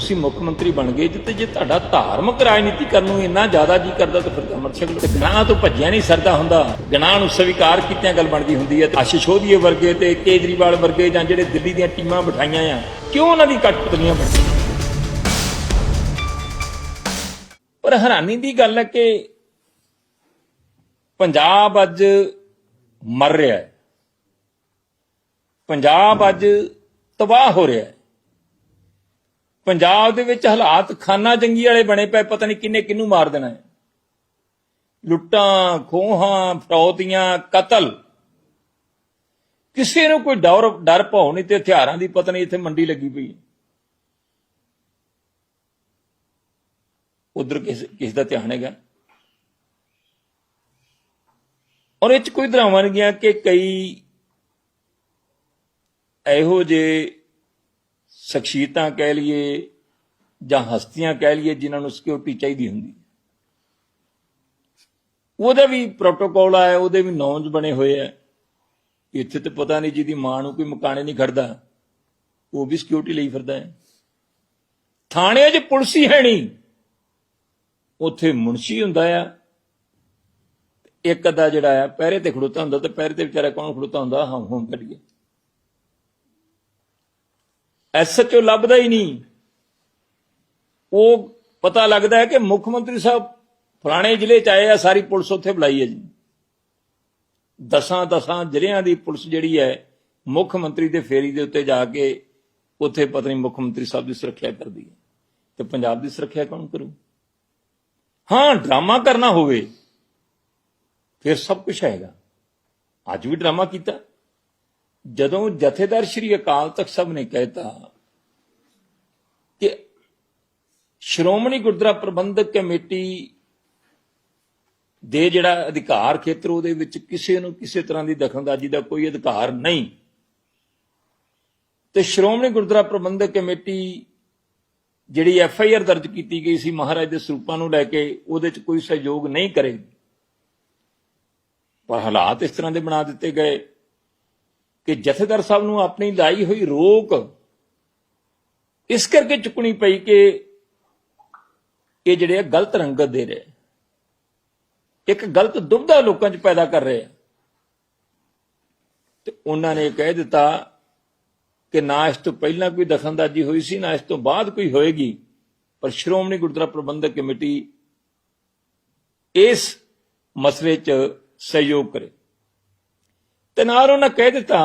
ਤੁਸੀਂ ਮੁੱਖ ਮੰਤਰੀ ਬਣ ਗਏ ਤੇ ਜੇ ਤੁਹਾਡਾ ਧਾਰਮਿਕ ਰਾਜਨੀਤੀ ਕਰਨ ਨੂੰ ਇੰਨਾ ਜ਼ਿਆਦਾ ਜੀ ਕਰਦਾ ਤਾਂ ਫਿਰ ਅਮਰ ਛਕ ਤੇ ਗਨਾਹ ਤੋਂ ਭੱਜਿਆ ਨਹੀਂ ਸਰਦਾ ਹੁੰਦਾ। ਗਨਾਹ ਨੂੰ ਸਵੀਕਾਰ ਕੀਤਿਆਂ ਗੱਲ ਬਣਦੀ ਹੁੰਦੀ ਹੈ। ਆਸ਼ੀਸ਼ ਸ਼ੋਧੀਏ ਵਰਗੇ ਤੇ ਕੇਜਰੀਵਾਲ ਵਰਗੇ ਜਾਂ ਜਿਹੜੇ ਦਿੱਲੀ ਦੀਆਂ ਟੀਮਾਂ ਬਿਠਾਈਆਂ ਆ, ਕਿਉਂ ਉਹਨਾਂ ਦੀ ਕਟਪੁਤਲੀਆਂ ਬਣਦੀਆਂ ਪਰ ਹੈਰਾਨੀ ਦੀ ਗੱਲ ਹੈ ਕਿ ਪੰਜਾਬ ਅੱਜ ਮਰ ਰਿਹਾ ਹੈ। ਪੰਜਾਬ ਅੱਜ ਤਬਾਹ ਹੋ ਰਿਹਾ ਹੈ। ਪੰਜਾਬ ਦੇ ਵਿੱਚ ਹਾਲਾਤ ਖਾਨਾ ਜੰਗੀ ਵਾਲੇ ਬਣੇ ਪਏ, ਪਤਾ ਨਹੀਂ ਕਿੰਨੇ ਕਿੰਨੂੰ ਮਾਰ ਦੇਣਾ ਹੈ। ਲੁੱਟਾਂ, ਖੋਹਾਂ, ਫਰੌਤੀਆਂ, ਕਤਲ। ਕਿਸੇ ਨੂੰ ਕੋਈ ਡਰ ਡਰ ਭੌ ਨਹੀਂ ਤੇ ਹਥਿਆਰਾਂ ਦੀ ਪਤਾ ਨਹੀਂ ਇੱਥੇ ਮੰਡੀ ਲੱਗੀ ਪਈ ਉਧਰ ਕਿਸ ਕਿਸ ਦਾ ਧਿਆਨ ਹੈਗਾ? ਔਰ ਇਹ ਚ ਕੋਈ ਦਰਾਵਾਂ ਨਹੀਂ ਗਿਆ ਕਿ ਕਈ ਇਹੋ ਜਿਹੇ ਸ਼ਖਸੀਅਤਾਂ ਕਹਿ ਲਈਏ ਜਾਂ ਹਸਤੀਆਂ ਕਹਿ ਲਈਏ ਜਿਨ੍ਹਾਂ ਨੂੰ ਸਿਕਿਉਰਿਟੀ ਚਾਹੀਦੀ ਹੁੰਦੀ। ਉਹਦਾ ਵੀ ਪ੍ਰੋਟੋਕੋਲ ਆਇਆ, ਉਹਦੇ ਵੀ ਨੌਂਜ ਬਣੇ ਹੋਏ ਆ। ਇੱਥੇ ਤੇ ਪਤਾ ਨਹੀਂ ਜਿਹਦੀ ਮਾਂ ਨੂੰ ਕੋਈ ਮਕਾਨੇ ਨਹੀਂ ਖੜਦਾ, ਉਹ ਵੀ ਸਿਕਿਉਰਿਟੀ ਲਈ ਫਿਰਦਾ ਹੈ। ਥਾਣੇ 'ਚ ਪੁਲਿਸ ਹੀ ਹੈ ਨਹੀਂ। ਉੱਥੇ ਮੁਨਸ਼ੀ ਹੁੰਦਾ ਆ। ਇੱਕ ਅੱਧਾ ਜਿਹੜਾ ਆ, ਪਹਿਰੇ ਤੇ ਖੜੋਤਾ ਹੁੰਦਾ ਤੇ ਪਹਿਰੇ ਤੇ ਵਿਚਾਰਾ ਕੌਣ ਖੜੋਤਾ ਹੁੰਦਾ? ਹਮ ਹੋਂ ਕੱਢੀਏ ਐਸਐਚਓ ਲੱਭਦਾ ਹੀ ਨਹੀਂ। ਉਹ ਪਤਾ ਲੱਗਦਾ ਹੈ ਕਿ ਮੁੱਖ ਮੰਤਰੀ ਸਾਹਿਬ ਫਲਾਣੇ ਜ਼ਿਲ੍ਹੇ ਚ ਆਏ ਆ, ਸਾਰੀ ਪੁਲਿਸ ਉੱਥੇ ਬੁਲਾਈ ਹੈ ਜੀ। ਦਸਾਂ ਦਸਾਂ ਜ਼ਿਲ੍ਹਿਆਂ ਦੀ ਪੁਲਿਸ ਜਿਹੜੀ ਹੈ, ਮੁੱਖ ਮੰਤਰੀ ਦੇ ਫੇਰੀ ਦੇ ਉੱਤੇ ਜਾ ਕੇ ਉੱਥੇ ਪਤਾ ਨਹੀਂ ਮੁੱਖ ਮੰਤਰੀ ਸਾਹਿਬ ਦੀ ਸੁਰੱਖਿਆ ਕਰਦੀ ਹੈ। ਤੇ ਪੰਜਾਬ ਦੀ ਸੁਰੱਖਿਆ ਕੌਣ ਕਰੂ? ਹਾਂ, ਡਰਾਮਾ ਕਰਨਾ ਹੋਵੇ, ਫਿਰ ਸਭ ਕੁਝ ਹੈਗਾ। ਅੱਜ ਵੀ ਡਰਾਮਾ ਕੀਤਾ। ਜਦੋਂ ਜਥੇਦਾਰ ਸ਼੍ਰੀ ਅਕਾਲ ਤਖਤ ਸਾਹਿਬ ਨੇ ਕਹਿਤਾ ਕਿ ਸ਼੍ਰੋਮਣੀ ਗੁਰਦੁਆਰਾ ਪ੍ਰਬੰਧਕ ਕਮੇਟੀ ਦੇ ਜਿਹੜਾ ਅਧਿਕਾਰ ਖੇਤਰ ਉਹਦੇ ਵਿੱਚ ਕਿਸੇ ਨੂੰ ਕਿਸੇ ਤਰ੍ਹਾਂ ਦੀ ਦਖਲਅੰਦਾਜ਼ੀ ਦਾ ਕੋਈ ਅਧਿਕਾਰ ਨਹੀਂ। ਤੇ ਸ਼੍ਰੋਮਣੀ ਗੁਰਦੁਆਰਾ ਪ੍ਰਬੰਧਕ ਕਮੇਟੀ ਜਿਹੜੀ ਐਫ ਆਈ ਆਰ ਦਰਜ ਕੀਤੀ ਗਈ ਸੀ ਮਹਾਰਾਜ ਦੇ ਸਰੂਪਾਂ ਨੂੰ ਲੈ ਕੇ, ਉਹਦੇ 'ਚ ਕੋਈ ਸਹਿਯੋਗ ਨਹੀਂ ਕਰੇਗੀ। ਪਰ ਹਾਲਾਤ ਇਸ ਤਰ੍ਹਾਂ ਦੇ ਬਣਾ ਦਿੱਤੇ ਗਏ। ਕਿ ਜਥੇਦਾਰ ਸਾਹਿਬ ਨੂੰ ਆਪਣੀ ਲਾਈ ਹੋਈ ਰੋਕ ਇਸ ਕਰਕੇ ਚੁੱਕਣੀ ਪਈ ਕਿ ਇਹ ਜਿਹੜੇ ਆ ਗਲਤ ਰੰਗਤ ਦੇ ਰਹੇ। ਇੱਕ ਗਲਤ ਦੁਬਦਾ ਲੋਕਾਂ 'ਚ ਪੈਦਾ ਕਰ ਰਹੇ ਆ। ਤੇ ਉਹਨਾਂ ਨੇ ਕਹਿ ਦਿੱਤਾ ਕਿ ਨਾ ਇਸ ਤੋਂ ਪਹਿਲਾਂ ਕੋਈ ਦਖਲਅੰਦਾਜ਼ੀ ਹੋਈ ਸੀ, ਨਾ ਇਸ ਤੋਂ ਬਾਅਦ ਕੋਈ ਹੋਏਗੀ, ਪਰ ਸ਼੍ਰੋਮਣੀ ਗੁਰਦੁਆਰਾ ਪ੍ਰਬੰਧਕ ਕਮੇਟੀ ਇਸ ਮਸਲੇ 'ਚ ਸਹਿਯੋਗ ਕਰੇ। ਤੇ ਨਾਲ ਉਹਨਾਂ ਕਹਿ ਦਿੱਤਾ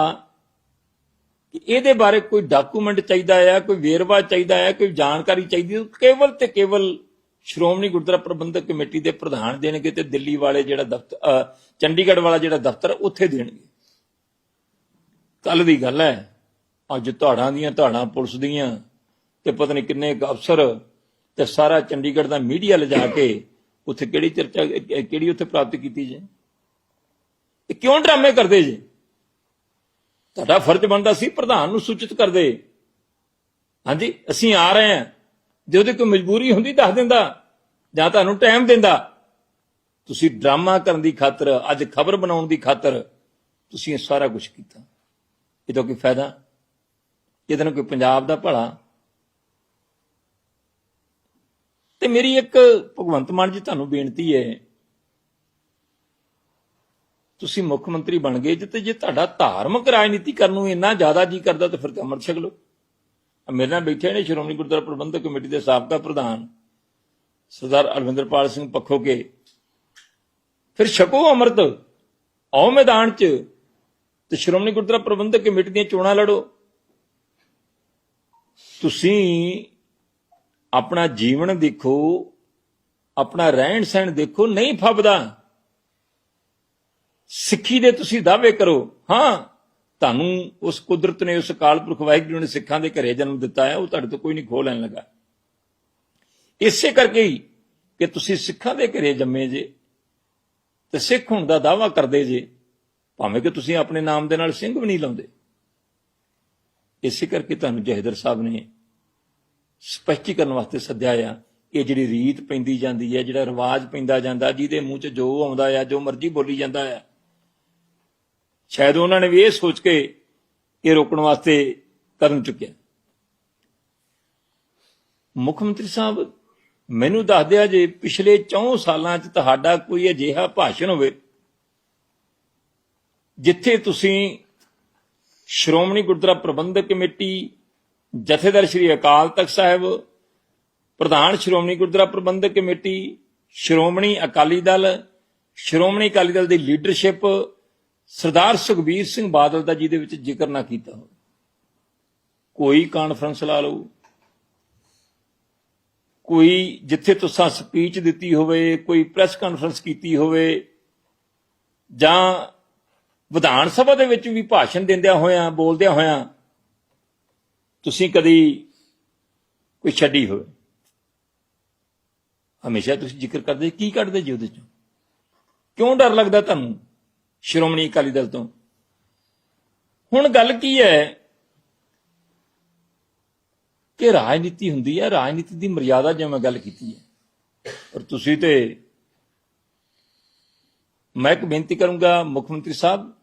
ਕਿ ਇਹਦੇ ਬਾਰੇ ਕੋਈ ਡਾਕੂਮੈਂਟ ਚਾਹੀਦਾ ਹੈ ਕੋਈ ਵੇਰਵਾ ਚਾਹੀਦਾ ਹੈ ਕੋਈ ਜਾਣਕਾਰੀ ਚਾਹੀਦੀ ਹੈ ਕੇਵਲ ਤੇ ਕੇਵਲ ਸ਼੍ਰੋਮਣੀ ਗੁਰਦੁਆਰਾ ਪ੍ਰਬੰਧਕ ਕਮੇਟੀ ਦੇ ਪ੍ਰਧਾਨ ਦੇਣਗੇ ਤੇ ਦਿੱਲੀ ਵਾਲੇ ਜਿਹੜਾ ਦਫ਼ਤਰ ਚੰਡੀਗੜ੍ਹ ਵਾਲਾ ਜਿਹੜਾ ਦਫ਼ਤਰ ਉੱਥੇ ਦੇਣਗੇ। ਕੱਲ ਦੀ ਗੱਲ ਹੈ, ਅੱਜ ਧਾੜਾਂ ਦੀਆਂ, ਧਾੜਾਂ ਪੁਲਿਸ ਦੀਆਂ ਤੇ ਪਤਾ ਨਹੀਂ ਕਿੰਨੇ ਅਫਸਰ ਤੇ ਸਾਰਾ ਚੰਡੀਗੜ੍ਹ ਦਾ ਮੀਡੀਆ ਲਿਜਾ ਕੇ ਉੱਥੇ ਕਿਹੜੀ ਚਰਚਾ, ਕਿਹੜੀ ਉੱਥੇ ਪ੍ਰਾਪਤ ਕੀਤੀ ਜੇ? ਇਹ ਕਿਉਂ ਡਰਾਮੇ ਕਰਦੇ ਜੀ? ਤੁਹਾਡਾ ਫਰਜ਼ ਬਣਦਾ ਸੀ ਪ੍ਰਧਾਨ ਨੂੰ ਸੂਚਿਤ ਕਰਦੇ ਹਾਂਜੀ, ਅਸੀਂ ਆ ਰਹੇ ਹਾਂ। ਜੇ ਉਹਦੀ ਕੋਈ ਮਜਬੂਰੀ ਹੁੰਦੀ, ਦੱਸ ਦਿੰਦਾ। ਜਾਂ ਤੁਹਾਨੂੰ ਟਾਈਮ ਦਿੰਦਾ। ਤੁਸੀਂ ਡਰਾਮਾ ਕਰਨ ਦੀ ਖਾਤਰ, ਅੱਜ ਖਬਰ ਬਣਾਉਣ ਦੀ ਖਾਤਰ ਤੁਸੀਂ ਇਹ ਸਾਰਾ ਕੁਝ ਕੀਤਾ। ਇਹਦਾ ਕੋਈ ਫਾਇਦਾ? ਇਹਦੇ ਨਾਲ ਕੋਈ ਪੰਜਾਬ ਦਾ ਭਲਾ? ਤੇ ਮੇਰੀ ਇੱਕ ਭਗਵੰਤ ਮਾਨ ਜੀ, ਤੁਹਾਨੂੰ ਬੇਨਤੀ ਹੈ ਤੁਸੀਂ ਮੁੱਖ ਮੰਤਰੀ ਬਣ ਗਏ ਜੇ ਤੇ ਜੇ ਤੁਹਾਡਾ ਧਾਰਮਿਕ ਰਾਜਨੀਤੀ ਕਰਨ ਨੂੰ ਇੰਨਾ ਜ਼ਿਆਦਾ ਜੀ ਕਰਦਾ ਤਾਂ ਫਿਰ ਤਾਂ ਅੰਮ੍ਰਿਤ ਛਕ ਲਓ। ਮੇਰੇ ਨਾਲ ਬੈਠੇ ਨੇ ਸ਼੍ਰੋਮਣੀ ਗੁਰਦੁਆਰਾ ਪ੍ਰਬੰਧਕ ਕਮੇਟੀ ਦੇ ਸਾਬਕਾ ਪ੍ਰਧਾਨ, ਸਰਦਾਰ ਅਰਵਿੰਦਰਪਾਲ ਸਿੰਘ ਪੱਖੋਕੇ ਫਿਰ ਛਕੋ ਅੰਮ੍ਰਿਤ, ਆਓ ਮੈਦਾਨ 'ਚ ਤੇ ਸ਼੍ਰੋਮਣੀ ਗੁਰਦੁਆਰਾ ਪ੍ਰਬੰਧਕ ਕਮੇਟੀ ਦੀਆਂ ਚੋਣਾਂ ਲੜੋ। ਤੁਸੀਂ ਆਪਣਾ ਜੀਵਨ ਦੇਖੋ, ਆਪਣਾ ਰਹਿਣ ਸਹਿਣ ਦੇਖੋ, ਨਹੀਂ ਫੱਬਦਾ। ਸਿੱਖੀ ਦੇ ਤੁਸੀਂ ਦਾਅਵੇ ਕਰੋ। ਹਾਂ, ਤੁਹਾਨੂੰ ਉਸ ਕੁਦਰਤ ਨੇ, ਉਸ ਅਕਾਲ ਪੁਰਖ ਵਾਹਿਗੁਰੂ ਨੇ ਸਿੱਖਾਂ ਦੇ ਘਰੇ ਜਨਮ ਦਿੱਤਾ ਹੈ, ਉਹ ਤੁਹਾਡੇ ਤੋਂ ਕੋਈ ਨਹੀਂ ਖੋਹ ਲੈਣ ਲੱਗਾ। ਇਸੇ ਕਰਕੇ ਹੀ ਕਿ ਤੁਸੀਂ ਸਿੱਖਾਂ ਦੇ ਘਰੇ ਜੰਮੇ ਜੇ ਤੇ ਸਿੱਖ ਹੋਣ ਦਾ ਦਾਅਵਾ ਕਰਦੇ ਜੇ, ਭਾਵੇਂ ਕਿ ਤੁਸੀਂ ਆਪਣੇ ਨਾਮ ਦੇ ਨਾਲ ਸਿੰਘ ਵੀ ਨਹੀਂ ਲਾਉਂਦੇ। ਇਸੇ ਕਰਕੇ ਤੁਹਾਨੂੰ ਜਹਦਰ ਸਾਹਿਬ ਨੇ ਸਪਸ਼ਟੀਕਰਨ ਵਾਸਤੇ ਸੱਦਿਆ ਆ, ਇਹ ਜਿਹੜੀ ਰੀਤ ਪੈਂਦੀ ਜਾਂਦੀ ਹੈ, ਜਿਹੜਾ ਰਿਵਾਜ ਪੈਂਦਾ ਜਾਂਦਾ, ਜਿਹਦੇ ਮੂੰਹ 'ਚ ਜੋ ਆਉਂਦਾ ਆ, ਜੋ ਮਰਜ਼ੀ ਬੋਲੀ ਜਾਂਦਾ ਆ ਸ਼ਾਇਦ ਉਹਨਾਂ ਨੇ ਵੀ ਇਹ ਸੋਚ ਕੇ ਇਹ ਰੋਕਣ ਵਾਸਤੇ ਕਦਮ ਚੁੱਕਿਆ। ਮੁੱਖ ਮੰਤਰੀ ਸਾਹਿਬ, ਮੈਨੂੰ ਦੱਸ ਦਿਆ ਜੇ ਪਿਛਲੇ 4 ਸਾਲਾਂ 'ਚ ਤੁਹਾਡਾ ਕੋਈ ਅਜਿਹਾ ਭਾਸ਼ਣ ਹੋਵੇ, ਜਿੱਥੇ ਤੁਸੀਂ ਸ਼੍ਰੋਮਣੀ ਗੁਰਦੁਆਰਾ ਪ੍ਰਬੰਧਕ ਕਮੇਟੀ, ਜਥੇਦਾਰ ਸ਼੍ਰੀ ਅਕਾਲ ਤਖਤ ਸਾਹਿਬ, ਪ੍ਰਧਾਨ ਸ਼੍ਰੋਮਣੀ ਗੁਰਦੁਆਰਾ ਪ੍ਰਬੰਧਕ ਕਮੇਟੀ, ਸ਼੍ਰੋਮਣੀ ਅਕਾਲੀ ਦਲ, ਸ਼੍ਰੋਮਣੀ ਅਕਾਲੀ ਦਲ ਦੀ ਲੀਡਰਸ਼ਿਪ ਸਰਦਾਰ ਸੁਖਬੀਰ ਸਿੰਘ ਬਾਦਲ ਦਾ ਜਿਹਦੇ ਵਿੱਚ ਜ਼ਿਕਰ ਨਾ ਕੀਤਾ ਹੋਵੇ। ਕੋਈ ਕਾਨਫਰੰਸ ਲਾ ਲਓ। ਕੋਈ ਜਿੱਥੇ ਤੁਸੀਂ ਸਪੀਚ ਦਿੱਤੀ ਹੋਵੇ, ਕੋਈ ਪ੍ਰੈਸ ਕਾਨਫਰੰਸ ਕੀਤੀ ਹੋਵੇ, ਜਾਂ ਵਿਧਾਨ ਸਭਾ ਦੇ ਵਿੱਚ ਵੀ ਭਾਸ਼ਣ ਦਿੰਦਿਆਂ ਹੋਇਆਂ, ਬੋਲਦਿਆਂ ਹੋਇਆਂ, ਤੁਸੀਂ ਕਦੀ ਕੋਈ ਛੱਡੀ ਹੋਵੇ। ਹਮੇਸ਼ਾ ਤੁਸੀਂ ਜ਼ਿਕਰ ਕਰਦੇ, ਕੀ ਕੱਢਦੇ ਜੀ ਉਹਦੇ ਚੋਂ? ਕਿਉਂ ਡਰ ਲੱਗਦਾ ਤੁਹਾਨੂੰ? ਸ਼੍ਰੋਮਣੀ ਅਕਾਲੀ ਦਲ ਤੋਂ। ਹੁਣ ਗੱਲ ਕੀ ਹੈ ਕਿ ਰਾਜਨੀਤੀ ਹੁੰਦੀ ਹੈ, ਰਾਜਨੀਤੀ ਦੀ ਮਰਿਆਦਾ ਜਿਵੇਂ ਗੱਲ ਕੀਤੀ ਹੈ। ਪਰ ਤੁਸੀਂ ਤੇ ਮੈਂ ਇੱਕ ਬੇਨਤੀ ਕਰੂੰਗਾ ਮੁੱਖ ਮੰਤਰੀ ਸਾਹਿਬ,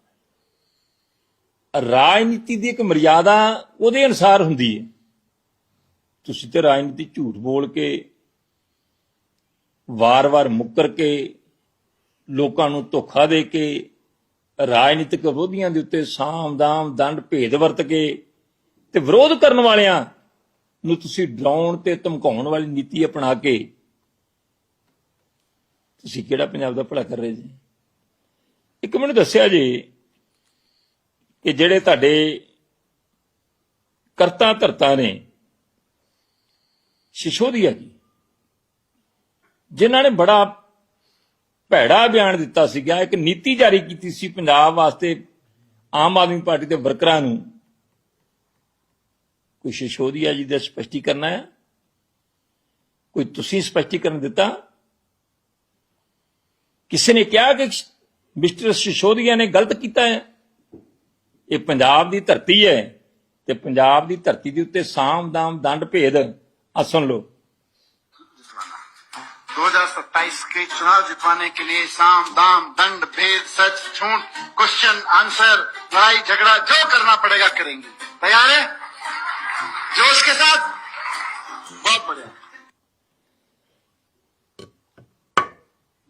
ਰਾਜਨੀਤੀ ਦੀ ਇੱਕ ਮਰਿਆਦਾ ਉਹਦੇ ਅਨੁਸਾਰ ਹੁੰਦੀ ਹੈ। ਤੁਸੀਂ ਤੇ ਰਾਜਨੀਤੀ ਝੂਠ ਬੋਲ ਕੇ, ਵਾਰ-ਵਾਰ ਮੁੱਕਰ ਕੇ, ਲੋਕਾਂ ਨੂੰ ਧੋਖਾ ਦੇ ਕੇ ਰਾਜਨੀਤਿਕ ਵਿਰੋਧੀਆਂ ਦੇ ਉੱਤੇ ਸਾਮ ਦਾਮ ਦੰਡ ਭੇਦ ਵਰਤ ਕੇ ਤੇ ਵਿਰੋਧ ਕਰਨ ਵਾਲਿਆਂ ਨੂੰ ਤੁਸੀਂ ਡਰਾਉਣ ਤੇ ਧਮਕਾਉਣ ਵਾਲੀ ਨੀਤੀ ਅਪਣਾ ਕੇ ਤੁਸੀਂ ਕਿਹੜਾ ਪੰਜਾਬ ਦਾ ਭਲਾ ਕਰ ਰਹੇ ਜੀ? ਇੱਕ ਮੈਨੂੰ ਦੱਸਿਆ ਜੀ ਕਿ ਜਿਹੜੇ ਤੁਹਾਡੇ ਕਰਤਾ ਧਰਤਾ ਨੇ, ਸ਼ਿਸ਼ੋਦੀਆ ਜੀ, ਜਿਨ੍ਹਾਂ ਨੇ ਬੜਾ ਭੈੜਾ ਬਿਆਨ ਦਿੱਤਾ ਸੀਗਾ ਇੱਕ ਨੀਤੀ ਜਾਰੀ ਕੀਤੀ ਸੀ ਪੰਜਾਬ ਵਾਸਤੇ, ਆਮ ਆਦਮੀ ਪਾਰਟੀ ਦੇ ਵਰਕਰਾਂ ਨੂੰ। ਕੋਈ ਸਸ਼ੋਦੀਆ ਜੀ ਦਾ ਸਪਸ਼ਟੀਕਰਨ ਹੈ ਕੋਈ ਤੁਸੀਂ ਸਪਸ਼ਟੀਕਰਨ ਦਿੱਤਾ? ਕਿਸੇ ਨੇ ਕਿਹਾ ਕਿ ਮਿਸਟਰ ਸਸ਼ੋਦੀਆ ਨੇ ਗਲਤ ਕੀਤਾ ਹੈ? ਇਹ ਪੰਜਾਬ ਦੀ ਧਰਤੀ ਹੈ ਤੇ ਪੰਜਾਬ ਦੀ ਧਰਤੀ ਦੇ ਉੱਤੇ ਸਾਮ ਦਾਮ ਦੰਡ ਭੇਦ ਆ ਸੁਣ ਲਓ। 2027 के चुनाव जितवाने के लिए साम दाम दंड भेद सच झूठ क्वेश्चन आंसर लड़ाई झगड़ा जो करना पड़ेगा करेंगे तैयार है जोश के साथ बहुत बढ़िया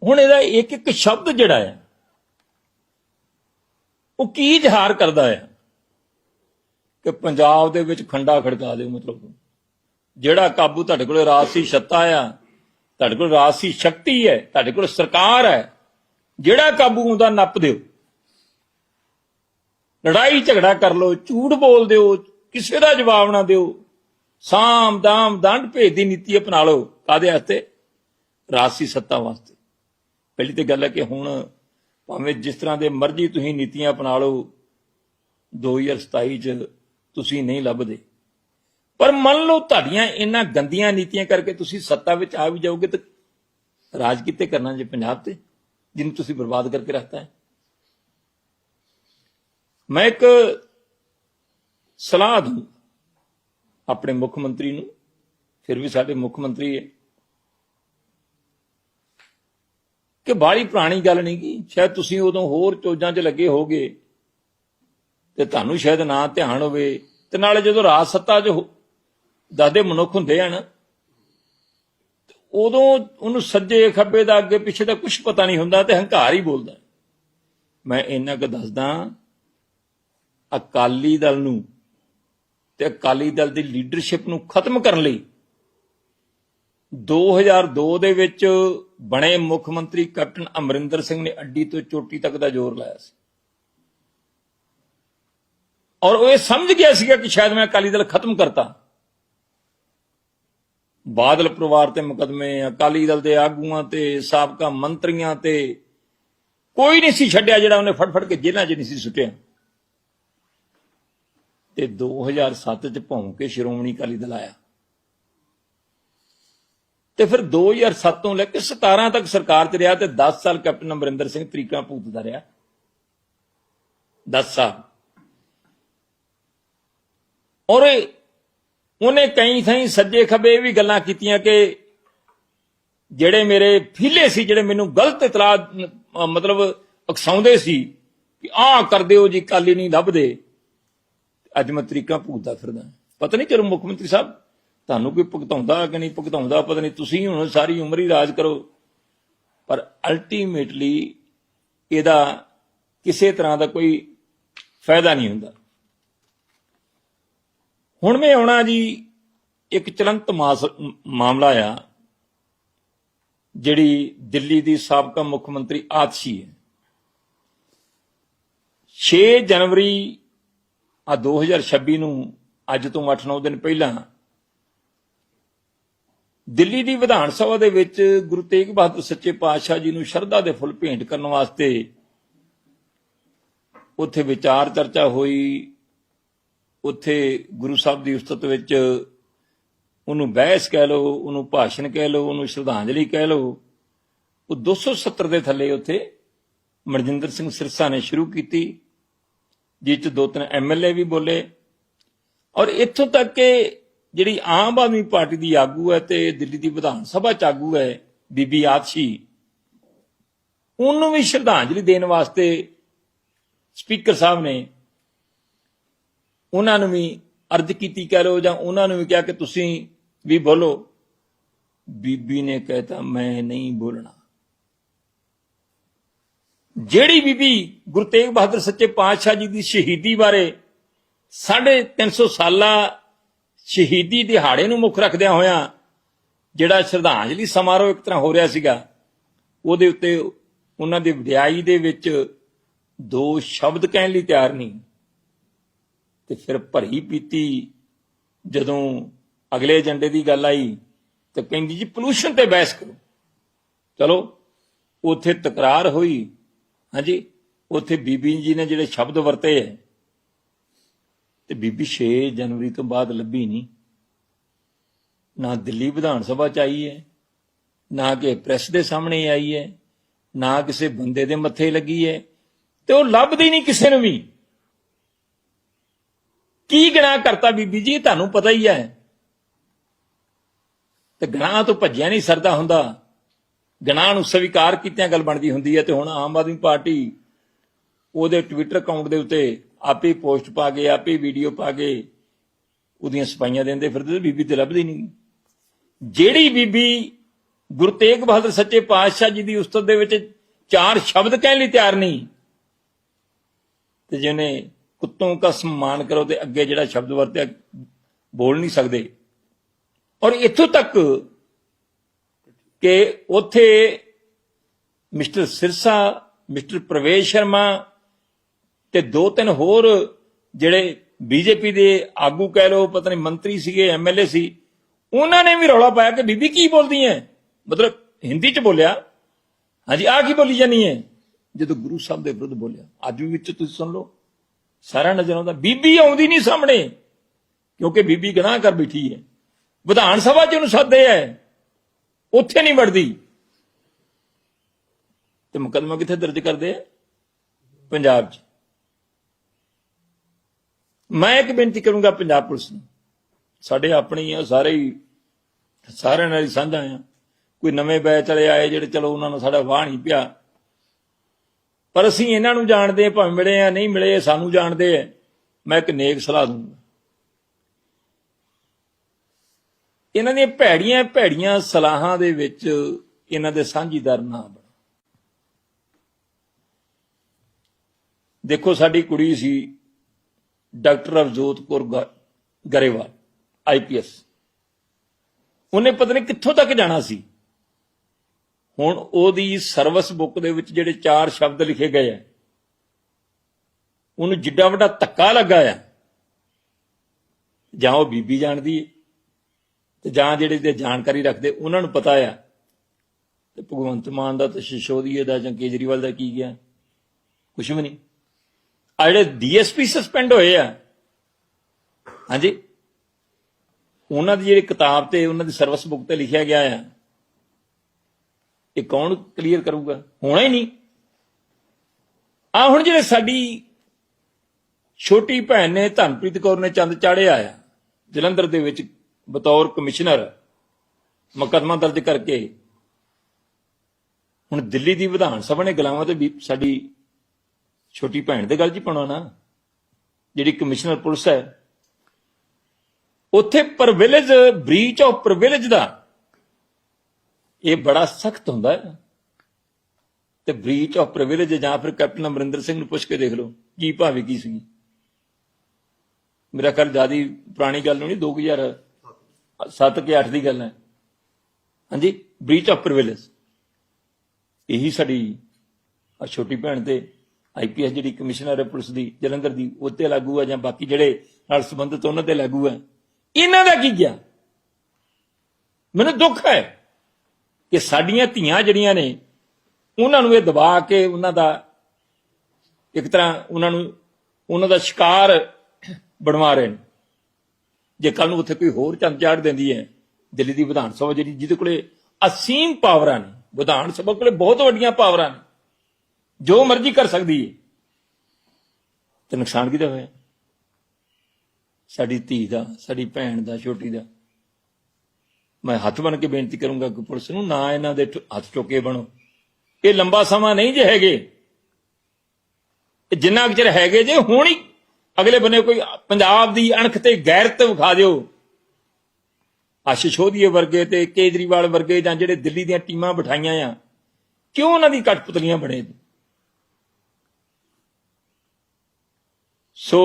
ਹੁਣ ਇਹਦਾ ਇੱਕ ਇੱਕ ਸ਼ਬਦ ਜਿਹੜਾ ਹੈ ਉਹ ਕੀ ਇਜ਼ਹਾਰ ਕਰਦਾ ਹੈ ਕਿ ਪੰਜਾਬ ਦੇ ਵਿੱਚ ਖੰਡਾ ਖੜਕਾ ਦਿਓ ਮਤਲਬ ਜਿਹੜਾ ਕਾਬੂ ਤੁਹਾਡੇ ਕੋਲ ਰਾਜਸੀ ਸੱਤਾ ਆ ਤੁਹਾਡੇ ਕੋਲ ਰਾਜਸੀ ਸ਼ਕਤੀ ਹੈ, ਤੁਹਾਡੇ ਕੋਲ ਸਰਕਾਰ ਹੈ, ਜਿਹੜਾ ਕਾਬੂ ਹੁੰਦਾ ਨੱਪ ਦਿਓ। ਲੜਾਈ ਝਗੜਾ ਕਰ ਲਓ, ਝੂਠ ਬੋਲ ਦਿਓ, ਕਿਸੇ ਦਾ ਜਵਾਬ ਨਾ ਦਿਓ। ਸਾਮ, ਦਾਮ, ਦੰਡ ਭੇਦ ਦੀ ਨੀਤੀ ਅਪਣਾ ਲਓ। ਕਾਦੇ ਵਾਸਤੇ? ਰਾਜਸੀ ਸੱਤਾ ਵਾਸਤੇ। ਪਹਿਲੀ ਤੇ ਗੱਲ ਹੈ ਕਿ ਹੁਣ ਭਾਵੇਂ ਜਿਸ ਤਰ੍ਹਾਂ ਦੇ ਮਰਜ਼ੀ ਤੁਸੀਂ ਨੀਤੀਆਂ ਅਪਣਾ ਲਓ 2027 ਚ ਤੁਸੀਂ ਨਹੀਂ ਲੱਭਦੇ। ਪਰ ਮੰਨ ਲਓ ਤੁਹਾਡੀਆਂ ਇਹਨਾਂ ਗੰਦੀਆਂ ਨੀਤੀਆਂ ਕਰਕੇ ਤੁਸੀਂ ਸੱਤਾ ਵਿੱਚ ਆ ਵੀ ਜਾਓਗੇ ਤਾਂ ਰਾਜ ਕਿਤੇ ਕਰਨਾ ਜੇ ਪੰਜਾਬ ਤੇ, ਜਿਹਨੂੰ ਤੁਸੀਂ ਬਰਬਾਦ ਕਰਕੇ ਰੱਖਤਾ ਹੈ? ਮੈਂ ਇੱਕ ਸਲਾਹ ਦੂੰ ਆਪਣੇ ਮੁੱਖ ਮੰਤਰੀ ਨੂੰ, ਫਿਰ ਵੀ ਸਾਡੇ ਮੁੱਖ ਮੰਤਰੀ ਹੈ। ਕਿ ਬਾੜੀ ਪੁਰਾਣੀ ਗੱਲ ਨਹੀਂ ਕੀ ਸ਼ਾਇਦ ਤੁਸੀਂ ਉਦੋਂ ਹੋਰ ਚੋਜਾਂ 'ਚ ਲੱਗੇ ਹੋਗੇ ਤੇ ਤੁਹਾਨੂੰ ਸ਼ਾਇਦ ਨਾ ਧਿਆਨ ਹੋਵੇ ਤੇ ਨਾਲੇ ਜਦੋਂ ਰਾਜ ਸੱਤਾ 'ਚ ਹੋ- ਦਾਦੇ ਮਨੁੱਖ ਹੁੰਦੇ ਹਨ ਉਦੋਂ ਉਹਨੂੰ ਸੱਜੇ ਖੱਬੇ ਦਾ ਅੱਗੇ ਪਿੱਛੇ ਦਾ ਕੁਝ ਪਤਾ ਨਹੀਂ ਹੁੰਦਾ ਤੇ ਹੰਕਾਰ ਹੀ ਬੋਲਦਾ। ਮੈਂ ਇੰਨਾ ਕੁ ਦੱਸਦਾ, ਅਕਾਲੀ ਦਲ ਨੂੰ ਤੇ ਅਕਾਲੀ ਦਲ ਦੀ ਲੀਡਰਸ਼ਿਪ ਨੂੰ ਖਤਮ ਕਰਨ ਲਈ 2002 ਦੇ ਵਿੱਚ ਬਣੇ ਮੁੱਖ ਮੰਤਰੀ ਕੈਪਟਨ ਅਮਰਿੰਦਰ ਸਿੰਘ ਨੇ ਅੱਡੀ ਤੋਂ ਚੋਟੀ ਤੱਕ ਦਾ ਜ਼ੋਰ ਲਾਇਆ ਸੀ। ਔਰ ਉਹ ਇਹ ਸਮਝ ਗਿਆ ਸੀਗਾ ਕਿ ਸ਼ਾਇਦ ਮੈਂ ਅਕਾਲੀ ਦਲ ਖਤਮ ਕਰਤਾ। ਬਾਦਲ ਪਰਿਵਾਰ ਤੇ ਮੁਕਦਮੇ, ਅਕਾਲੀ ਦਲ ਦੇ ਆਗੂਆਂ ਤੇ, ਸਾਬਕਾ ਮੰਤਰੀਆਂ ਤੇ ਕੋਈ ਨਹੀਂ ਸੀ ਛੱਡਿਆ ਜਿਹੜਾ ਉਹਨੇ ਫੜ ਫੜ ਕੇ ਜੇਲ੍ਹਾਂ 'ਚ ਨਹੀਂ ਸੀ ਸੁੱਟਿਆ। ਤੇ 2007 ਚ ਭੌਂ ਕੇ ਸ਼੍ਰੋਮਣੀ ਅਕਾਲੀ ਦਲ ਆਇਆ। ਤੇ ਫਿਰ 2007 ਤੋਂ ਲੈ ਕੇ 17 ਤੱਕ ਸਰਕਾਰ 'ਚ ਰਿਹਾ ਤੇ 10 ਸਾਲ ਕੈਪਟਨ ਅਮਰਿੰਦਰ ਸਿੰਘ ਤਰੀਕਾ ਭੂਤਦਾ ਰਿਹਾ। 10 ਸਾਲ। ਔਰ ਉਹਨੇ ਕਈ ਥਾਈਂ ਸੱਜੇ ਖੱਬੇ ਵੀ ਗੱਲਾਂ ਕੀਤੀਆਂ ਕਿ ਜਿਹੜੇ ਮੇਰੇ ਫੀਲੇ ਸੀ, ਜਿਹੜੇ ਮੈਨੂੰ ਗਲਤ ਇਤਲਾਹ ਮਤਲਬ ਅਕਸਾਉਂਦੇ ਸੀ ਕਿ ਆਹ ਕਰਦੇ ਹੋ ਜੀ ਕਾਲੀ ਨਹੀਂ ਲੱਭਦੇ ਅੱਜ ਮੈਂ ਤਰੀਕਾ ਭੂਤਦਾ ਫਿਰਦਾ। ਪਤਾ ਨਹੀਂ ਚਲੋ ਮੁੱਖ ਮੰਤਰੀ ਸਾਹਿਬ, ਤੁਹਾਨੂੰ ਕੋਈ ਭੁਗਤਾਉਂਦਾ ਕਿ ਨਹੀਂ ਭੁਗਤਾਉਂਦਾ, ਪਤਾ ਨਹੀਂ ਤੁਸੀਂ ਹੁਣ ਸਾਰੀ ਉਮਰ ਹੀ ਰਾਜ ਕਰੋ। ਪਰ ਅਲਟੀਮੇਟਲੀ ਇਹਦਾ ਕਿਸੇ ਤਰ੍ਹਾਂ ਦਾ ਕੋਈ ਫਾਇਦਾ ਨਹੀਂ ਹੁੰਦਾ। ਹੁਣ ਮੈਂ ਆਉਣਾ ਜੀ, ਇੱਕ ਚਲੰਤ ਮਾਮਲਾ ਆ, ਜਿਹੜੀ ਦਿੱਲੀ ਦੀ ਸਾਬਕਾ ਮੁੱਖ ਮੰਤਰੀ ਆਤਸ਼ੀ ਹੈ। 6 ਜਨਵਰੀ ਆ 2026 ਨੂੰ, ਅੱਜ ਤੋਂ 8-9 ਦਿਨ ਪਹਿਲਾਂ, ਦਿੱਲੀ ਦੀ ਵਿਧਾਨ ਸਭਾ ਦੇ ਵਿੱਚ ਗੁਰੂ ਤੇਗ ਬਹਾਦਰ ਸੱਚੇ ਪਾਤਸ਼ਾਹ ਜੀ ਨੂੰ ਸ਼ਰਧਾ ਦੇ ਫੁੱਲ ਭੇਂਟ ਕਰਨ ਵਾਸਤੇ ਉੱਥੇ ਵਿਚਾਰ ਚਰਚਾ ਹੋਈ ਉੱਥੇ ਗੁਰੂ ਸਾਹਿਬ ਦੀ ਉਸਤਤ ਵਿੱਚ ਉਹਨੂੰ ਬਹਿਸ ਕਹਿ ਲਓ, ਉਹਨੂੰ ਭਾਸ਼ਣ ਕਹਿ ਲਓ, ਉਹਨੂੰ ਸ਼ਰਧਾਂਜਲੀ ਕਹਿ ਲਓ। ਉਹ 270 ਦੇ ਥੱਲੇ ਉੱਥੇ ਮਨਜਿੰਦਰ ਸਿੰਘ ਸਿਰਸਾ ਨੇ ਸ਼ੁਰੂ ਕੀਤੀ, ਜਿਸ ਚ ਦੋ ਤਿੰਨ ਐਮਐਲਏ ਵੀ ਬੋਲੇ। ਔਰ ਇੱਥੋਂ ਤੱਕ ਕਿ ਜਿਹੜੀ ਆਮ ਆਦਮੀ ਪਾਰਟੀ ਦੀ ਆਗੂ ਹੈ ਤੇ ਦਿੱਲੀ ਦੀ ਵਿਧਾਨ ਸਭਾ ਚ ਆਗੂ ਹੈ, ਬੀਬੀ ਆਤਸ਼ੀ ਉਹਨੂੰ ਵੀ ਸ਼ਰਧਾਂਜਲੀ ਦੇਣ ਵਾਸਤੇ ਸਪੀਕਰ ਸਾਹਿਬ ਨੇ ਉਹਨਾਂ ਨੂੰ ਵੀ ਅਰਜ਼ ਕੀਤੀ ਕਹਿ ਲਓ ਜਾਂ ਉਹਨਾਂ ਨੂੰ ਵੀ ਕਿਹਾ ਕਿ ਤੁਸੀਂ ਵੀ ਬੋਲੋ। ਬੀਬੀ ਨੇ ਕਹਿਤਾ, ਮੈਂ ਨਹੀਂ ਬੋਲਣਾ। ਜਿਹੜੀ ਬੀਬੀ ਗੁਰੂ ਤੇਗ ਬਹਾਦਰ ਸੱਚੇ ਪਾਤਸ਼ਾਹ ਜੀ ਦੀ ਸ਼ਹੀਦੀ ਬਾਰੇ 350 ਸਾਲਾ ਸ਼ਹੀਦੀ ਦਿਹਾੜੇ ਨੂੰ ਮੁੱਖ ਰੱਖਦਿਆਂ ਹੋਇਆਂ ਜਿਹੜਾ ਸ਼ਰਧਾਂਜਲੀ ਸਮਾਰੋਹ ਇੱਕ ਤਰ੍ਹਾਂ ਹੋ ਰਿਹਾ ਸੀਗਾ, ਉਹਦੇ ਉੱਤੇ ਉਹਨਾਂ ਦੀ ਵਿਦਿਆਈ ਦੇ ਵਿੱਚ ਦੋ ਸ਼ਬਦ ਕਹਿਣ ਲਈ ਤਿਆਰ ਨਹੀਂ। ਤੇ ਫਿਰ ਭਰੀ ਪੀਤੀ। ਜਦੋਂ ਅਗਲੇ ਏਜੰਡੇ ਦੀ ਗੱਲ ਆਈ ਤੇ ਕਹਿੰਦੀ ਜੀ ਪੋਲੂਸ਼ਨ ਤੇ ਬਹਿਸ ਕਰੋ। ਚਲੋ, ਉੱਥੇ ਤਕਰਾਰ ਹੋਈ। ਹਾਂਜੀ, ਉੱਥੇ ਬੀਬੀ ਜੀ ਨੇ ਜਿਹੜੇ ਸ਼ਬਦ ਵਰਤੇ ਹੈ, ਤੇ ਬੀਬੀ 6 ਜਨਵਰੀ ਤੋਂ ਬਾਅਦ ਲੱਭੀ ਨਹੀਂ। ਨਾ ਦਿੱਲੀ ਵਿਧਾਨ ਸਭਾ ਚ ਆਈ ਹੈ, ਨਾ ਕਿ ਪ੍ਰੈਸ ਦੇ ਸਾਹਮਣੇ ਆਈ ਹੈ, ਨਾ ਕਿਸੇ ਬੰਦੇ ਦੇ ਮੱਥੇ ਲੱਗੀ ਹੈ, ਤੇ ਉਹ ਲੱਭਦੀ ਨਹੀਂ ਕਿਸੇ ਨੂੰ ਵੀ। ਕੀ ਗਨਾਹ ਕਰਤਾ ਬੀਬੀ ਜੀ ਤੁਹਾਨੂੰ ਪਤਾ ਹੀ ਹੈ। ਤੇ ਗਨਾਹ ਤੋਂ ਭੱਜਿਆ ਨਹੀਂ ਸਰਦਾ ਹੁੰਦਾ। ਗਨਾਹ ਨੂੰ ਸਵੀਕਾਰ ਕੀਤਿਆਂ ਗੱਲ ਬਣਦੀ ਹੁੰਦੀ ਹੈ ਤੇ ਹੁਣ ਆਮ ਆਦਮੀ ਪਾਰਟੀ ਉਹਦੇ ਟਵਿੱਟਰ ਅਕਾਊਂਟ ਦੇ ਉੱਤੇ ਆਪੇ ਪੋਸਟ ਪਾ ਕੇ, ਆਪੇ ਹੀ ਵੀਡੀਓ ਪਾ ਕੇ ਉਹਦੀਆਂ ਸਪਾਈਆਂ ਦਿੰਦੇ ਫਿਰਦੇ ਬੀਬੀ ਤੇ ਲੱਭਦੀ ਨਹੀਂ। ਜਿਹੜੀ ਬੀਬੀ ਗੁਰੂ ਤੇਗ ਬਹਾਦਰ ਸੱਚੇ ਪਾਤਸ਼ਾਹ ਜੀ ਦੀ ਉਸਤਤ ਦੇ ਵਿੱਚ ਚਾਰ ਸ਼ਬਦ ਕਹਿਣ ਲਈ ਤਿਆਰ ਨਹੀਂ, ਤੇ ਜਿਹਨੇ ਕੁੱਤੋਂ ਕਾ ਸਨਮਾਨ ਕਰੋ ਤੇ ਅੱਗੇ ਜਿਹੜਾ ਸ਼ਬਦ ਵਰਤਿਆ, ਬੋਲ ਨਹੀਂ ਸਕਦੇ। ਔਰ ਇੱਥੋਂ ਤੱਕ ਕਿ ਉਥੇ ਮਿਸਟਰ ਸਿਰਸਾ, ਮਿਸਟਰ ਪ੍ਰਵੇਸ਼ ਸ਼ਰਮਾ ਤੇ ਦੋ ਤਿੰਨ ਹੋਰ ਜਿਹੜੇ ਬੀਜੇਪੀ ਦੇ ਆਗੂ ਕਹਿ ਲੋ ਪਤਾ ਨਹੀਂ ਮੰਤਰੀ ਸੀਗੇ ਐਮਐਲਏ ਸੀ, ਉਹਨਾਂ ਨੇ ਵੀ ਰੌਲਾ ਪਾਇਆ ਕਿ ਬੀਬੀ ਕੀ ਬੋਲਦੀ ਹੈ ਮਤਲਬ ਹਿੰਦੀ ਚ ਬੋਲਿਆ। ਹਾਂਜੀ ਆ ਕੀ ਬੋਲੀ ਜਾਨੀ ਹੈ ਜਦੋਂ ਗੁਰੂ ਸਾਹਿਬ ਦੇ ਵਿਰੁੱਧ ਬੋਲਿਆ। ਅੱਜ ਵੀ ਵਿੱਚ ਤੁਸੀਂ ਸੁਣ ਲਓ। ਸਾਰਾ ਨਜ਼ਰ ਆਉਂਦਾ। ਬੀਬੀ ਆਉਂਦੀ ਨਹੀਂ ਸਾਹਮਣੇ, ਕਿਉਂਕਿ ਬੀਬੀ ਗਨਾਹ ਕਰ ਬੈਠੀ ਹੈ। ਵਿਧਾਨ ਸਭਾ ਚ ਉਹਨੂੰ ਸੱਦੇ ਹੈ। ਉੱਥੇ ਨਹੀਂ ਵੜਦੀ। ਤੇ ਮੁਕੱਦਮਾ ਕਿੱਥੇ ਦਰਜ ਕਰਦੇ ਆ? ਪੰਜਾਬ 'ਚ। ਮੈਂ ਇੱਕ ਬੇਨਤੀ ਕਰੂੰਗਾ ਪੰਜਾਬ ਪੁਲਿਸ ਨੂੰ। ਸਾਡੇ ਆਪਣੇ ਹੀ ਆ, ਸਾਰੇ ਹੀ, ਸਾਰਿਆਂ ਨਾਲ ਹੀ ਸਾਂਝਾ ਆ। ਕੋਈ ਨਵੇਂ ਬੈਚ ਵਾਲੇ ਆਏ ਜਿਹੜੇ, ਚਲੋ ਉਹਨਾਂ ਨੂੰ ਸਾਡਾ ਵਾਹ ਨਹੀਂ ਪਿਆ। ਪਰ ਅਸੀਂ ਇਹਨਾਂ ਨੂੰ ਜਾਣਦੇ ਆ ਭਾਵੇਂ ਮਿਲੇ ਆ ਨਹੀਂ ਮਿਲੇ ਸਾਨੂੰ ਜਾਣਦੇ ਆ ਮੈਂ ਇੱਕ ਨੇਕ ਸਲਾਹ ਦੂੰਗਾ ਇਹਨਾਂ ਦੀਆਂ ਭੈੜੀਆਂ ਭੈੜੀਆਂ ਸਲਾਹਾਂ ਦੇ ਵਿੱਚ ਇਹਨਾਂ ਦੇ ਸਾਂਝੀਦਾਰ ਨਾ ਬਣ। ਦੇਖੋ, ਸਾਡੀ ਕੁੜੀ ਸੀ ਡਾਕਟਰ ਅਵਜੋਤ ਕੌਰ ਗ- ਗਰੇਵਾਲ ਆਈਪੀਐਸ ਉਹਨੇ ਪਤਾ ਨਹੀਂ ਕਿੱਥੋਂ ਤੱਕ ਜਾਣਾ ਸੀ। ਹੁਣ ਉਹਦੀ ਸਰਵਿਸ ਬੁੱਕ ਦੇ ਵਿੱਚ ਜਿਹੜੇ ਚਾਰ ਸ਼ਬਦ ਲਿਖੇ ਗਏ ਆ, ਉਹਨੂੰ ਜਿੱਡਾ ਵੱਡਾ ਧੱਕਾ ਲੱਗਾ ਆ। ਜਾਂ ਉਹ ਬੀਬੀ ਜਾਣਦੀ ਹੈ ਤੇ ਜਾਂ ਜਿਹੜੇ ਤੇ ਜਾਣਕਾਰੀ ਰੱਖਦੇ, ਉਹਨਾਂ ਨੂੰ ਪਤਾ ਆ। ਤੇ ਭਗਵੰਤ ਮਾਨ ਦਾ ਤੇ ਸ਼ਿਸ਼ੋਦੀਏ ਦਾ ਜਾਂ ਕੇਜਰੀਵਾਲ ਦਾ ਕੀ ਗਿਆ? ਕੁਛ ਵੀ ਨਹੀਂ। ਆ ਜਿਹੜੇ ਡੀਐਸਪੀ ਸਸਪੈਂਡ ਹੋਏ ਆ, ਹਾਂਜੀ, ਉਹਨਾਂ ਦੀ ਜਿਹੜੀ ਕਿਤਾਬ ਤੇ, ਉਹਨਾਂ ਦੀ ਸਰਵਿਸ ਬੁੱਕ ਤੇ ਲਿਖਿਆ ਗਿਆ ਆ ਇਹ ਕੌਣ ਕਲੀਅਰ ਕਰੂਗਾ? ਹੋਣਾ ਹੀ ਨਹੀਂ। ਆ ਹੁਣ ਜਿਹੜੇ ਸਾਡੀ ਛੋਟੀ ਭੈਣ ਨੇ, ਧਨਪ੍ਰੀਤ ਕੌਰ ਨੇ ਚੰਦ ਚਾੜਿਆ ਆ, ਜਲੰਧਰ ਦੇ ਵਿੱਚ ਬਤੌਰ ਕਮਿਸ਼ਨਰ, ਮੁਕੱਦਮਾ ਦਰਜ ਕਰਕੇ, ਹੁਣ ਦਿੱਲੀ ਦੀ ਵਿਧਾਨ ਸਭਾ ਨੇ ਗਲਾਵਾਂ ਤੇ ਵੀ ਸਾਡੀ ਛੋਟੀ ਭੈਣ ਦੇ ਗੱਲ ਜੀ ਪਾਉਣਾ ਨਾ, ਜਿਹੜੀ ਕਮਿਸ਼ਨਰ ਪੁਲਿਸ ਹੈ, ਉੱਥੇ ਪ੍ਰਿਵਿਲੇਜ ਬ੍ਰੀਚ ਆਫ ਪ੍ਰਿਵਿਲੇਜ ਦਾ ਇਹ ਬੜਾ ਸਖਤ ਹੁੰਦਾ ਹੈ। ਤੇ ਬ੍ਰੀਚ ਆਫ ਪ੍ਰਿਵਿਲੇਜ ਜਾਂ ਫਿਰ ਕੈਪਟਨ ਅਮਰਿੰਦਰ ਸਿੰਘ ਨੂੰ ਪੁੱਛ ਕੇ ਦੇਖ ਲਓ, ਕੀ ਭਾਵੇਂ ਕੀ ਸੀ। ਮੇਰਾ ਖਿਆਲ ਜਿਆਦੀ ਪੁਰਾਣੀ ਗੱਲ ਨਹੀਂ 2007 ਕੇ 8 ਦੀ ਗੱਲ ਹੈ। ਹਾਂਜੀ ਬ੍ਰੀਚ ਆਫ ਪ੍ਰਿਵਿਲੇਜ ਇਹੀ ਸਾਡੀ ਛੋਟੀ ਭੈਣ ਤੇ ਆਈਪੀਐਸ ਜਿਹੜੀ ਕਮਿਸ਼ਨਰ ਹੈ ਪੁਲਿਸ ਦੀ, ਜਲੰਧਰ ਦੀ ਉਹ ਤੇ ਲਾਗੂ ਹੈ ਜਾਂ ਬਾਕੀ ਜਿਹੜੇ ਨਾਲ ਸੰਬੰਧਿਤ ਉਹਨਾਂ ਤੇ ਲਾਗੂ ਹੈ ਇਹਨਾਂ ਦਾ ਕੀ ਗਿਆ? ਮੈਨੂੰ ਦੁੱਖ ਹੈ। ਕਿ ਸਾਡੀਆਂ ਧੀਆਂ ਜਿਹੜੀਆਂ ਨੇ, ਉਹਨਾਂ ਨੂੰ ਇਹ ਦਬਾ ਕੇ ਉਹਨਾਂ ਦਾ ਇੱਕ ਤਰ੍ਹਾਂ ਉਹਨਾਂ ਨੂੰ ਉਹਨਾਂ ਦਾ ਸ਼ਿਕਾਰ ਬਣਵਾ ਰਹੇ ਨੇ। ਜੇ ਕੱਲ ਨੂੰ ਉੱਥੇ ਕੋਈ ਹੋਰ ਚੰਦ ਚਾੜ ਦਿੰਦੀ ਹੈ, ਦਿੱਲੀ ਦੀ ਵਿਧਾਨ ਸਭਾ ਜਿਹੜੀ, ਜਿਹਦੇ ਕੋਲੇ ਅਸੀਮ ਪਾਵਰਾਂ ਨੇ, ਵਿਧਾਨ ਸਭਾ ਕੋਲੇ ਬਹੁਤ ਵੱਡੀਆਂ ਪਾਵਰਾਂ ਨੇ, ਜੋ ਮਰਜ਼ੀ ਕਰ ਸਕਦੀ ਹੈ, ਤੇ ਨੁਕਸਾਨ ਕਿਹਦਾ ਹੋਇਆ? ਸਾਡੀ ਧੀ ਦਾ, ਸਾਡੀ ਭੈਣ ਦਾ, ਛੋਟੀ ਦਾ। ਮੈਂ ਹੱਥ ਬਣ ਕੇ ਬੇਨਤੀ ਕਰੂੰਗਾ ਕਿ ਪੁਲਿਸ ਨੂੰ ਨਾ ਇਹਨਾਂ ਦੇ ਹੱਥ ਚੁੱਕੇ ਬਣੋ। ਇਹ ਲੰਬਾ ਸਮਾਂ ਨਹੀਂ ਜੇ ਹੈਗੇ। ਜਿੰਨਾ ਕੁ ਚਿਰ ਹੈਗੇ ਜੇ, ਹੁਣ ਹੀ ਅਗਲੇ ਬੰਨੇ ਕੋਈ ਪੰਜਾਬ ਦੀ ਅਣਖ ਤੇ ਗੈਰਤ ਵਿਖਾ ਦਿਓ। ਆਸ਼ਿਸ਼ੋਦੀਏ ਵਰਗੇ ਤੇ ਕੇਜਰੀਵਾਲ ਵਰਗੇ ਜਾਂ ਜਿਹੜੇ ਦਿੱਲੀ ਦੀਆਂ ਟੀਮਾਂ ਬਿਠਾਈਆਂ ਆ, ਕਿਉਂ ਉਹਨਾਂ ਦੀ ਕਠਪੁਤਲੀਆਂ ਬਣੇ? ਸੋ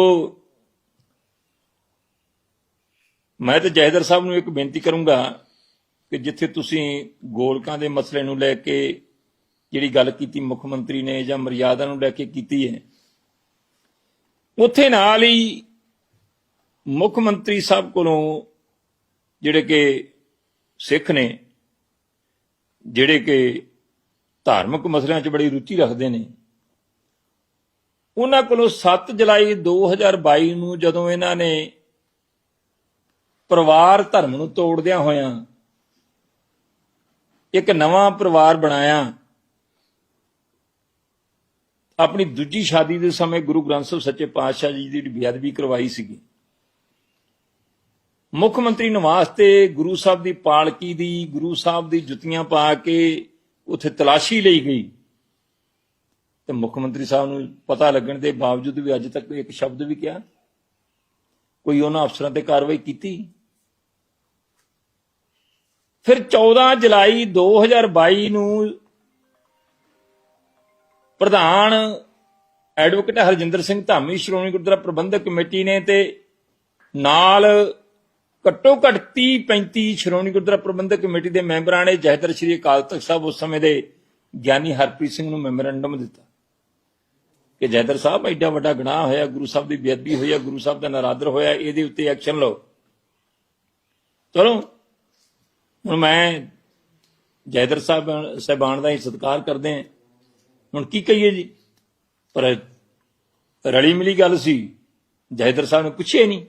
ਮੈਂ ਤੇ ਜੈਦਰ ਸਾਹਿਬ ਨੂੰ ਇੱਕ ਬੇਨਤੀ ਕਰੂੰਗਾ ਕਿ ਜਿੱਥੇ ਤੁਸੀਂ ਗੋਲਕਾਂ ਦੇ ਮਸਲੇ ਨੂੰ ਲੈ ਕੇ ਜਿਹੜੀ ਗੱਲ ਕੀਤੀ ਮੁੱਖ ਮੰਤਰੀ ਨੇ ਜਾਂ ਮਰਿਆਦਾ ਨੂੰ ਲੈ ਕੇ ਕੀਤੀ ਹੈ, ਉੱਥੇ ਨਾਲ ਹੀ ਮੁੱਖ ਮੰਤਰੀ ਸਾਹਿਬ ਕੋਲੋਂ ਜਿਹੜੇ ਕਿ ਸਿੱਖ ਨੇ, ਜਿਹੜੇ ਕਿ ਧਾਰਮਿਕ ਮਸਲਿਆਂ 'ਚ ਬੜੀ ਰੁਚੀ ਰੱਖਦੇ ਨੇ, ਉਹਨਾਂ ਕੋਲੋਂ 7 ਜੁਲਾਈ 2022 ਨੂੰ ਜਦੋਂ ਇਹਨਾਂ ਨੇ ਪਰਿਵਾਰ ਧਰਮ ਨੂੰ ਤੋੜਦਿਆਂ ਹੋਇਆਂ ਇੱਕ ਨਵਾਂ ਪਰਿਵਾਰ ਬਣਾਇਆ। ਆਪਣੀ ਦੂਜੀ ਸ਼ਾਦੀ ਦੇ ਸਮੇਂ ਗੁਰੂ ਗ੍ਰੰਥ ਸਾਹਿਬ ਸੱਚੇ ਪਾਤਸ਼ਾਹ ਜੀ ਦੀ ਬੇਅਦਬੀ ਕਰਵਾਈ ਸੀਗੀ। ਮੁੱਖ ਮੰਤਰੀ ਨਿਵਾਸ ਤੇ ਗੁਰੂ ਸਾਹਿਬ ਦੀ ਪਾਲਕੀ ਦੀ, ਗੁਰੂ ਸਾਹਿਬ ਦੀ ਜੁੱਤੀਆਂ ਪਾ ਕੇ ਉੱਥੇ ਤਲਾਸ਼ੀ ਲਈ ਗਈ। ਤੇ ਮੁੱਖ ਮੰਤਰੀ ਸਾਹਿਬ ਨੂੰ ਪਤਾ ਲੱਗਣ ਦੇ ਬਾਵਜੂਦ ਵੀ ਅੱਜ ਤੱਕ ਇੱਕ ਸ਼ਬਦ ਵੀ ਕਿਹਾ। ਕੋਈ ਉਹਨਾਂ ਅਫਸਰਾਂ ਤੇ ਕਾਰਵਾਈ ਕੀਤੀ? ਫਿਰ 14 ਜੁਲਾਈ 2022 ਨੂੰ ਪ੍ਰਧਾਨ ਐਡਵੋਕੇਟ ਹਰਜਿੰਦਰ ਸਿੰਘ ਧਾਮੀ ਸ਼੍ਰੋਮਣੀ ਗੁਰਦੁਆਰਾ ਪ੍ਰਬੰਧਕ ਕਮੇਟੀ ਨੇ ਤੇ ਨਾਲ ਘੱਟੋ ਘੱਟ 30 35 ਸ਼੍ਰੋਮਣੀ ਗੁਰਦੁਆਰਾ ਪ੍ਰਬੰਧਕ ਕਮੇਟੀ ਦੇ ਮੈਂਬਰਾਂ ਨੇ ਜਹਦਰ ਸ਼੍ਰੀ ਅਕਾਲ ਤਖਤ ਸਾਹਿਬ ਉਸ ਸਮੇਂ ਦੇ ਗਿਆਨੀ ਹਰਪ੍ਰੀਤ ਸਿੰਘ ਨੂੰ ਮੈਮੋਰੈਂਡਮ ਦਿੱਤਾ। ਕਿ ਜੈਦਰ ਸਾਹਿਬ ਐਡਾ ਵੱਡਾ ਗੁਨਾਹ ਹੋਇਆ, ਗੁਰੂ ਸਾਹਿਬ ਦੀ ਬੇਅਦਬੀ ਹੋਈ ਹੈ ਗੁਰੂ ਸਾਹਿਬ ਦਾ ਨਰਾਦਰ ਹੋਇਆ, ਇਹਦੇ ਉੱਤੇ ਐਕਸ਼ਨ ਲਓ। ਚਲੋ ਹੁਣ ਮੈਂ ਜੈਦਰ ਸਾਹਿਬ, ਸਹਿਬਾਨ ਦਾ ਹੀ ਸਤਿਕਾਰ ਕਰਦੇ ਹਾਂ। ਹੁਣ ਕੀ ਕਹੀਏ ਜੀ? ਪਰ ਰਲੀ ਮਿਲੀ ਗੱਲ ਸੀ, ਜੈਦਰ ਸਾਹਿਬ ਨੇ ਪੁੱਛਿਆ ਨਹੀਂ।